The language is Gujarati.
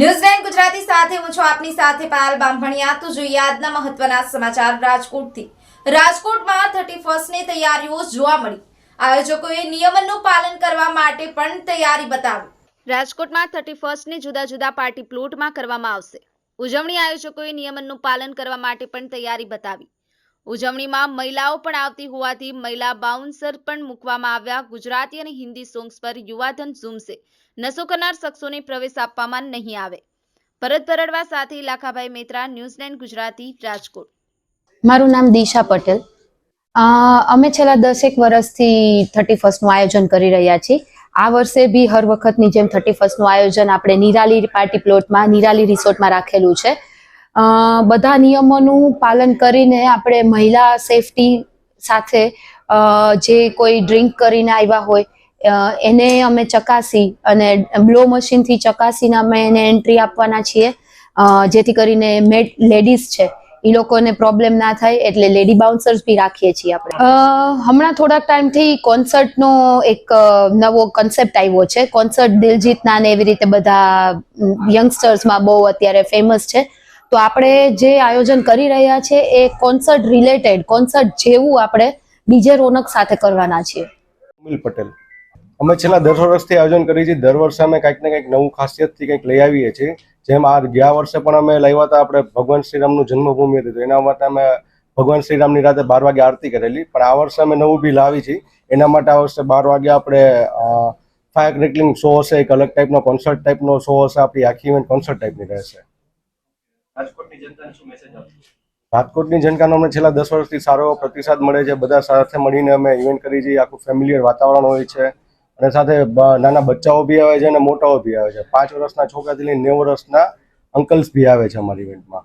ન્યૂઝલેન્ડ ગુજરાતી સાથે હું છું આપની સાથે પાયલ બામભણિયા. તો જોઈએ આજના મહત્વના સમાચાર રાજકોટથી. રાજકોટમાં થર્ટી ફર્સ્ટની તૈયારીઓ જોવા મળી. આયોજકોએ નિયમનનું પાલન કરવા માટે પણ તૈયારી બતાવી. રાજકોટમાં થર્ટી ફર્સ્ટને જુદા જુદા પાર્ટી પ્લોટમાં કરવામાં આવશે. ઉજવણી આયોજકોએ નિયમનનું પાલન કરવા માટે પણ તૈયારી બતાવી. ઉજવણીમાં મહિલાઓ પણ આવતી હોવાથી મહિલા બાઉન્સર પણ મૂકવામાં આવ્યા. ગુજરાતી અને હિન્દી સોંગ્સ પર યુવાધન ઝૂમશે. નશો કરનાર શખ્સોને પ્રવેશ આપવામાં નહીં આવે. ભરત ભરડવા સાથે લાખાભાઈ મેત્રા ન્યૂઝલેન્ડ ગુજરાતી, રાજકોટ. મારું નામ દિશા પટેલ. અમે છેલ્લા દસેક વર્ષથી થર્ટી ફર્સ્ટનું આયોજન કરી રહ્યા છીએ. આ વર્ષે બી હર વખતની જેમ થર્ટી ફર્સ્ટનું આયોજન આપણે નિરાલી પાર્ટી પ્લોટમાં નિરાલી રિસોર્ટમાં રાખેલું છે. બધા નિયમોનું પાલન કરીને આપણે મહિલા સેફટી સાથે જે કોઈ ડ્રિંક કરીને આવ્યા હોય એને અમે ચકાસી અને બ્લો મશીનથી ચકાસીને અમે એને એન્ટ્રી આપવાના છીએ. જેથી કરીને મેડ લેડીઝ છે એ લોકોને પ્રોબ્લેમ ના થાય, એટલે લેડી બાઉન્સર્સ બી રાખીએ છીએ આપણે. હમણાં થોડાક ટાઈમથી કોન્સર્ટનો એક નવો કન્સેપ્ટ આવ્યો છે. કોન્સર્ટ દિલજીતના ને એવી રીતે બધા, યંગસ્ટર્સમાં બહુ અત્યારે ફેમસ છે. તો આપણે જે આયોજન કરી રહ્યા છે એ કોન્સર્ટ રિલેટેડ કોન્સર્ટ જેવું આપણે ડીજે રોનક સાથે કરવાના છીએ. અમિલ પટેલ, અમે છેલ્લા દસ વર્ષથી આયોજન કરીએ છીએ દર વર્ષે અમે કંઈક ને કંઈક નવું ખાસિયતથી કંઈક લઈ આવીએ છીએ. જેમ આ ગયા વર્ષે પણ અમે લાવ્યા હતા આપણે ભગવાન શ્રીરામનું જન્મભૂમિ હતી. તો એના માટે અમે ભગવાન શ્રીરામની રાતે બાર વાગે આરતી કરેલી. પણ આ વર્ષે અમે નવું બી લાવી છીએ એના માટે આ વર્ષે બાર વાગે આપણે ફાયર ક્રેકલિંગ શો હશે. એક અલગ ટાઈપનો કોન્સર્ટ ટાઈપનો શો હશે. આપણી આખી ઇવેન્ટ કોન્સર્ટ ટાઈપની રહેશે. રાજકોટની જનતાને શું જનતાનો અમને છેલ્લા દસ વર્ષથી સારો પ્રતિસાદ મળે છે. બધા સાથે મળીને અમે ઇવેન્ટ કરી છીએ આખું ફેમિલિયર વાતાવરણ હોય છે. અને સાથે નાના બચ્ચાઓ બી આવે છે અને મોટાઓ બી આવે છે. પાંચ વર્ષના છોકરાથી લઈને નેવું વર્ષના અંકલ્સ બી આવે છે અમારી ઇવેન્ટમાં